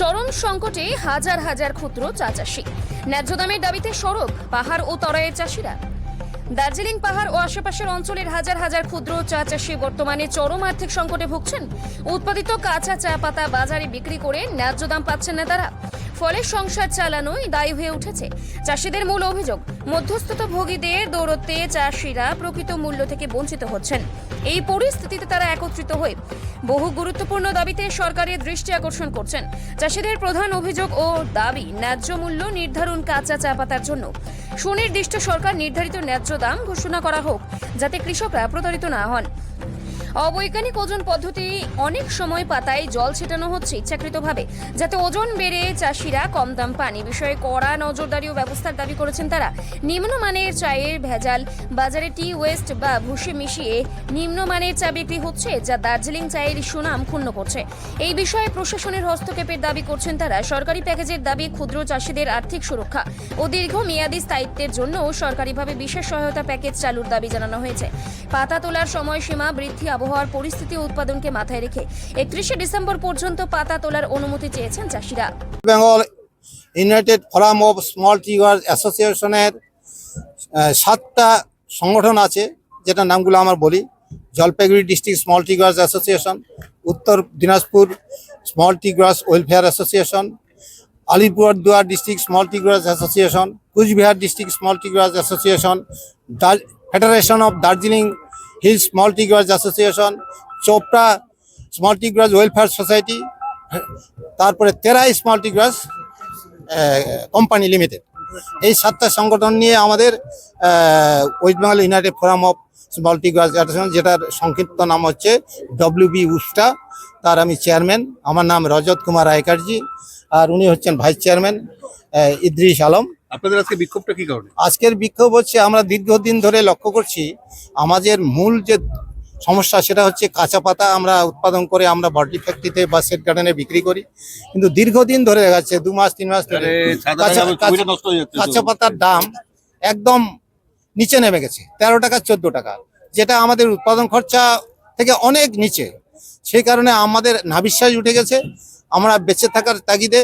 চরম সংকটে হাজার হাজার ক্ষুদ্র চা চাষি। ন্যায্য দামের দাবিতে সড়ক, পাহাড় ও তরাইয়ের চাষিরা। দার্জিলিং পাহাড় ও আশেপাশের অঞ্চলের হাজার হাজার ক্ষুদ্র চা চাষি বর্তমানে চরম আর্থিক সংকটে ভুগছেন। উৎপাদিত কাঁচা চা পাতা বাজারে বিক্রি করে ন্যায্য দাম পাচ্ছেন না তারা। ফলে সংসার চালানোই দায়ী হয়ে উঠেছে। চাষিদের মূল অভিযোগ, মধ্যস্থতা ভোগীদের দৌড়তে চাষিরা প্রকৃত মূল্য থেকে বঞ্চিত হচ্ছেন। এই পরিস্থিতিতে তারা একত্রিত হয়ে বহু গুরুত্বপূর্ণ দাবিতে সরকারের দৃষ্টি আকর্ষণ করছেন। চাষিদের প্রধান অভিযোগ ও দাবি, ন্যায্য মূল্য নির্ধারণ কাঁচা চা পাতার জন্য। সুনির্দিষ্ট সরকার নির্ধারিত ন্যায্য দাম ঘোষণা করা হোক, যাতে কৃষকরা প্রতারিত না হন। অবৈজ্ঞানিক ওজন পদ্ধতি অনেক সময় পাতায় জল ছেটানো হচ্ছে ইচ্ছাকৃতভাবে, যাতে ওজন বেড়ে চাষিরা কম দাম পান। বিষয়ে কড়া নজরদারি ও ব্যবস্থার দাবি করেছেন তারা। নিম্নমানের চায়ের ভেজাল, বাজারে টি ওয়েস্ট বা ভুসি মিশিয়ে নিম্নমানের চা বিক্রি হচ্ছে, যা দার্জিলিং চায়ের সুনাম ক্ষুণ্ণ করছে। এই বিষয়ে প্রশাসনের হস্তক্ষেপের দাবি করছেন তারা। সরকারি প্যাকেজের দাবি, ক্ষুদ্র চাষিদের আর্থিক সুরক্ষা ও দীর্ঘ মেয়াদী স্থায়িত্বের জন্য সরকারিভাবে বিশেষ সহায়তা প্যাকেজ চালুর দাবি জানানো হয়েছে। পাতা তোলার সময়সীমা বৃদ্ধি আবহাওয়ার পরিস্থিতি উৎপাদনকে মাথায় রেখে একত্রিশে ডিসেম্বর পর্যন্ত পাতা তোলার অনুমতি চেয়েছেন চাষিরা। Bengal united forum of small tea grower অ্যাসোসিয়েশনের সাতটা সংগঠন আছে যেটা নামগুলো আমার বলি। Jalpaiguri district small tea growers association Uttar Dinajpur small tea growers welfare association Alipurduar district small tea growers association Cooch Behar district small tea growers association federation of Darjeeling hill small tea growers association Chopra small tea growers welfare society তারপরে Terai small tea growers company limited এই সাতটা সংগঠন নিয়ে আমাদের west Bengal united forum of small tea growers association যেটার সংক্ষিপ্ত নাম হচ্ছে ডব্লিউবি উস্টা তার আমি চেয়ারম্যান আমার নাম রজত কুমার রায়কারজি আর উনি হচ্ছেন ভাইস চেয়ারম্যান ইদ্রিস আলম। আপনাদের আজকে বিক্ষোভটা কি কারণে? আজকের বিক্ষোভ হচ্ছে আমরা দীর্ঘদিন ধরে লক্ষ্য করছি আমাদের মূল যে সমস্যা সেটা হচ্ছে কাঁচা পাতা আমরা উৎপাদন করে আমরা বটলি ফ্যাক্টরিতে বা সেট গার্ডেনে বিক্রি করি। কিন্তু দীর্ঘদিন ধরে দেখা যাচ্ছে দু মাস তিন মাস ধরে। কাঁচা পাতার দাম একদম নিচে নেমে গেছে তেরো টাকা চোদ্দ টাকা যেটা আমাদের উৎপাদন খরচা থেকে অনেক নিচে। সেই কারণে আমাদের নাবিশ্বাস উঠে গেছে আমরা বেঁচে থাকার তাগিদে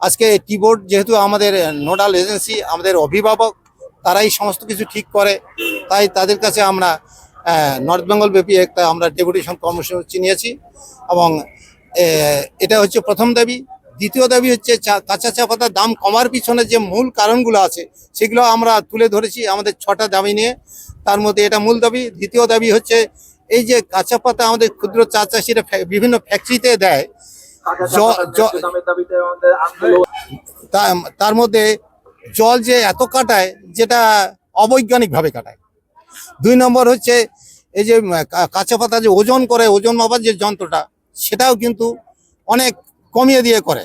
আজকে টিবোর্ড যেহেতু আমাদের নোডাল এজেন্সি আমাদের অভিভাবক, তারাই সমস্ত কিছু ঠিক করে। তাই তাদের কাছে আমরা নর্থ বেঙ্গল ব্যাপী একটা আমরা ডেপুটেশন কর্মসূচি নিয়েছি এবং এটা হচ্ছে প্রথম দাবি। দ্বিতীয় দাবি হচ্ছে কাঁচা চা পাতার দাম কমার পিছনে যে মূল কারণগুলো আছে, সেগুলো আমরা তুলে ধরেছি আমাদের ছটা দাবি নিয়ে। তার মধ্যে এটা মূল দাবি। দ্বিতীয় দাবি হচ্ছে, এই যে কাঁচা পাতা আমাদের ক্ষুদ্র চা চাষিরা বিভিন্ন ফ্যাক্টরিতে দেয় তার মধ্যে জল যে এত কাটায় যেটা অবৈজ্ঞানিকভাবে কাটায়। দুই নম্বর হচ্ছে এই যে কাঁচা পাতা যে ওজন করে ওজন মাপার যে যন্ত্রটা সেটাও কিন্তু অনেক কমিয়ে দিয়ে করে।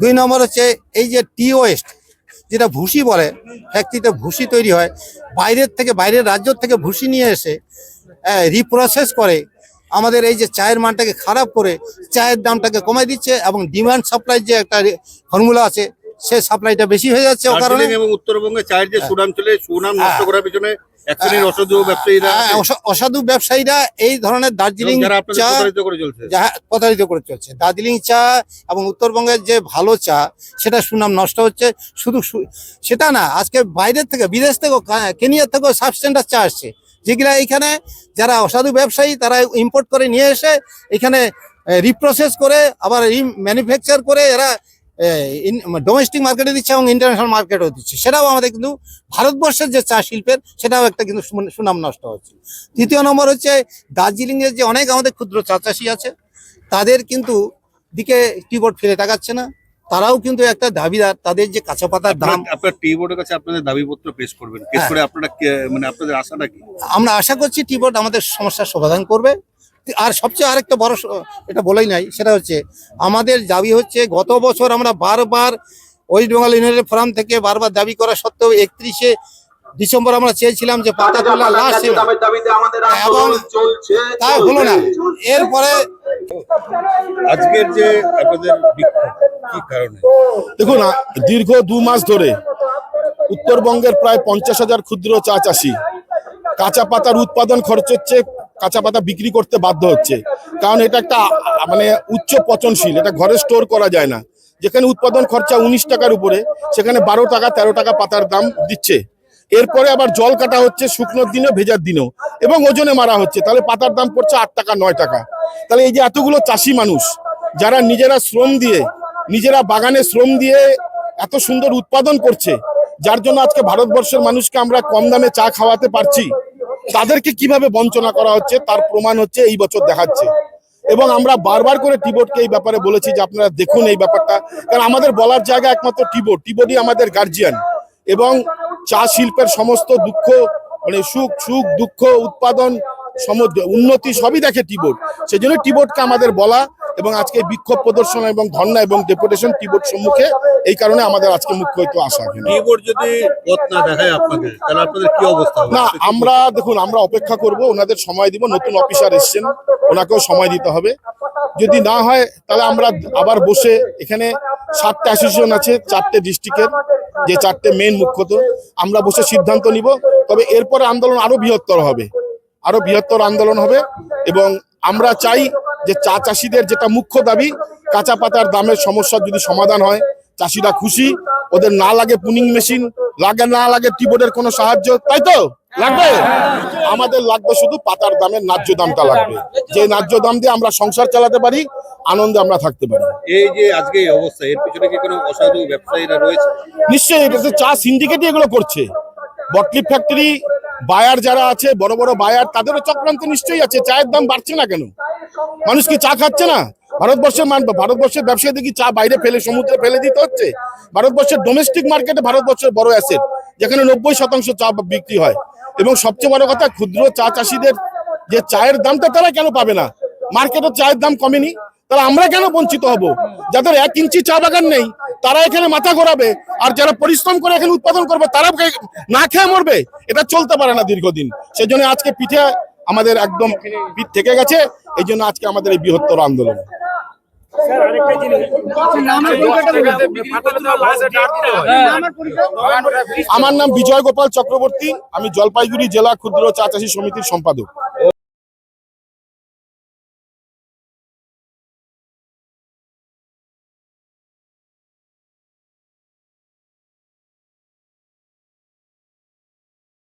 দুই নম্বর হচ্ছে এই যে টি ওয়েস্ট যেটা ভুসি বলে ফ্যাক্টরিতে ভুসি তৈরি হয় বাইরের থেকে বাইরের রাজ্য থেকে ভুসি নিয়ে এসে রিপ্রসেস করে আমাদের এই যে চায়ের মানটাকে খারাপ করে চায়ের দামটাকে কমাই দিচ্ছে এবং ডিমান্ড সাপ্লাই যে একটা ফর্মুলা আছে সে সাপ্লাইটা বেশি হয়ে যাচ্ছে ও কারণে এবং উত্তরবঙ্গে চায়ের যে সুনাম চলে সুনাম নষ্ট হ্যাঁ। করার পিছনে অসাধু ব্যবসায়ীরা হ্যাঁ, অসাধু ব্যবসায়ীরা এই ধরনের দার্জিলিং চা প্রতারিত করে চলছে। দার্জিলিং চা এবং উত্তরবঙ্গের যে ভালো চা সেটা সুনাম নষ্ট হচ্ছে। শুধু সেটা না আজকে বাইরের থেকে বিদেশ থেকেও কেনিয়ার থেকেও সাবস্ট্যান্ডার চা আসছে। যেগুলা এখানে যারা অসাধু ব্যবসায়ী, তারা ইম্পোর্ট করে নিয়ে এসে এখানে রিপ্রসেস করে, আবার রি ম্যানুফ্যাকচার করে এরা ডোমেস্টিক মার্কেটে দিচ্ছে এবং ইন্টারন্যাশনাল মার্কেটেও দিচ্ছে। সেটাও আমাদের কিন্তু ভারতবর্ষের যে চা শিল্পের, সেটাও একটা কিন্তু সুন- সুনাম নষ্ট হচ্ছে। তৃতীয় নম্বর হচ্ছে, দার্জিলিংয়ের যে অনেক আমাদের ক্ষুদ্র চা চাষি আছে, তাদের কিন্তু দিকে টিবোর্ড ফিরে তাকাচ্ছে না। তারাও কিন্তু একটা দাবিদার তাদের যে কাঁচা পাতার দাম। আপনার- টি বোর্ডের কাছে আপনাদের দাবিপত্র পেশ করবেন। পেশ হ্যাঁ। করে আপনারা মানে আপনাদের আশাটা কি? আমরা আশা করছি টি বোর্ড আমাদের সমস্যার সমাধান করবে। আর সবচেয়ে আরেকটা বড় এটা বলেই নাই সেটা হচ্ছে আমাদের দাবি হচ্ছে গত বছর আমরা বারবার ওয়েস্ট বেঙ্গল ইউনিয়নের ফোরাম থেকে বারবার দাবি করা সত্ত্বেও একত্রিশে ডিসেম্বর আমরা চেয়েছিলাম যে পাতা তোলা লাস্ট এবং তাই হলো না। এরপরে আজকের যে আপনাদের কি কারণে? দেখুন দীর্ঘ দু মাস ধরে উত্তরবঙ্গের প্রায় পঞ্চাশ হাজার ক্ষুদ্র চা চাষি কাঁচা পাতার উৎপাদন খরচ হচ্ছে কাঁচা পাতা বিক্রি করতে বাধ্য হচ্ছে। কারণ এটা একটা মানে উচ্চ পচনশীল এটা ঘরে স্টোর করা যায় না। যেখানে উৎপাদন খরচা উনিশ টাকার উপরে সেখানে বারো টাকা তেরো টাকা পাতার দাম দিচ্ছে। এরপরে আবার জল কাটা হচ্ছে শুকনোর দিনে ভেজার দিনেও। এবং ওজনে মারা হচ্ছে, তাহলে পাতার দাম পড়ছে আট টাকা, নয় টাকা। তাহলে এই যে এতগুলো চাষি মানুষ, যারা নিজেরা শ্রম দিয়ে, নিজেরা বাগানে শ্রম দিয়ে এত সুন্দর উৎপাদন করছে, যার জন্য আজকে ভারতবর্ষের মানুষকে আমরা কম দামে চা খাওয়াতে পারছি, তাদেরকে কীভাবে বঞ্চনা করা হচ্ছে, তার প্রমাণ হচ্ছে এই বছর দেখাচ্ছে। এবং আমরা বারবার করে টিবোর্ডকে এই ব্যাপারে বলেছি যে আপনারা দেখুন এই ব্যাপারটা, কারণ আমাদের বলার জায়গা একমাত্র টিবোর্ড, টিবোর্ডই আমাদের গার্জিয়ান এবং চা শিল্পের সমস্ত দুঃখ মানে সুখ সুখ দুঃখ উৎপাদন সমুদ্র উন্নতি সবই দেখে টিবোর্ড। সেই জন্য টিবোর্ডকে আমাদের বলা এবং আজকে বিক্ষোভ প্রদর্শন এবং ধর্ণা এবং ডেপুটেশন টিবোর্ড সম্মুখে এই কারণে আমাদের আজকে মুখ্য হয়তো আসা। কিবোর্ড যদি পথ না দেখায় আপনাকে তাহলে আপনাদের কি অবস্থা? না আমরা দেখুন আমরা অপেক্ষা করব ওনাদের সময় দিব নতুন অফিসার এসছেন ওনাকেও সময় দিতে হবে। যদি না হয়, তাহলে আমরা আবার বসে এখানে সাতটা অ্যাসোসিয়েশন আছে, চারটে ডিস্ট্রিক্টের যে চারটে মেন মুখ্যত। আমরা বসে সিদ্ধান্ত নিব। তবে এরপরে আন্দোলন আরও বৃহত্তর হবে। আরও বৃহত্তর আন্দোলন হবে এবং আমরা চাই যে চা চাষিদের যেটা মুখ্য দাবি, কাঁচা পাতার দামের সমস্যার যদি সমাধান হয় চাষিরা খুশি ওদের না লাগে পুনিং মেশিন লাগে না লাগে টিবোর্ডের কোনো সাহায্য তাই তো? লাগবে? আমাদের লাগবে শুধু পাতার দামের ন্যায্য দামটা লাগবে। যে ন্যায্য দাম দিয়ে আমরা সংসার চালাতে পারি আনন্দে আমরা থাকতে পারি। এই যে আজকে এই অবস্থা এর পিছনে কি কোনো অসাধু ব্যবসায়ীরা রয়েছে? নিশ্চয়ই এটা চা সিন্ডিকেটই এগুলো করছে। বটলিপ ফ্যাক্টরি বায়ার যারা আছে বড় বড় বায়ার তাদেরও চক্রান্ত নিশ্চয়ই আছে। চায়ের দাম বাড়ছে না কেন? মানুষ কি চা খাচ্ছে না? ভারতবর্ষের মান ভারতবর্ষের ব্যবসায়ী দেখি চা বাইরে ফেলে, সমুদ্রে ফেলে দিতে হচ্ছে। ভারতবর্ষের ডোমেস্টিক মার্কেটে ভারতবর্ষের বড় অ্যাসেট যেখানে নব্বই শতাংশ চা বিক্রি হয়। এবং সবচেয়ে বড় কথা, ক্ষুদ্র চা চাষিদের যে চায়ের দামটা তারা কেন পাবে না? মার্কেটে চায়ের দাম কমেনি। তাহলে আমরা কেন বঞ্চিত হব? যাদের এক ইঞ্চি চা বাগান নেই, তারা এখানে মাথা ঘোরাবে, আর যারা পরিশ্রম করে এখানে উৎপাদন করবে, তারা না খেয়ে মরবে? এটা চলতে পারে না দীর্ঘদিন। সেই জন্য আজকে পিঠে আমাদের একদম থেকে গেছে এই জন্য আজকে আমাদের এই বৃহত্তর আন্দোলন। আমার নাম বিজয় গোপাল চক্রবর্তী আমি জলপাইগুড়ি জেলা ক্ষুদ্র চা চাষী সমিতির সম্পাদক।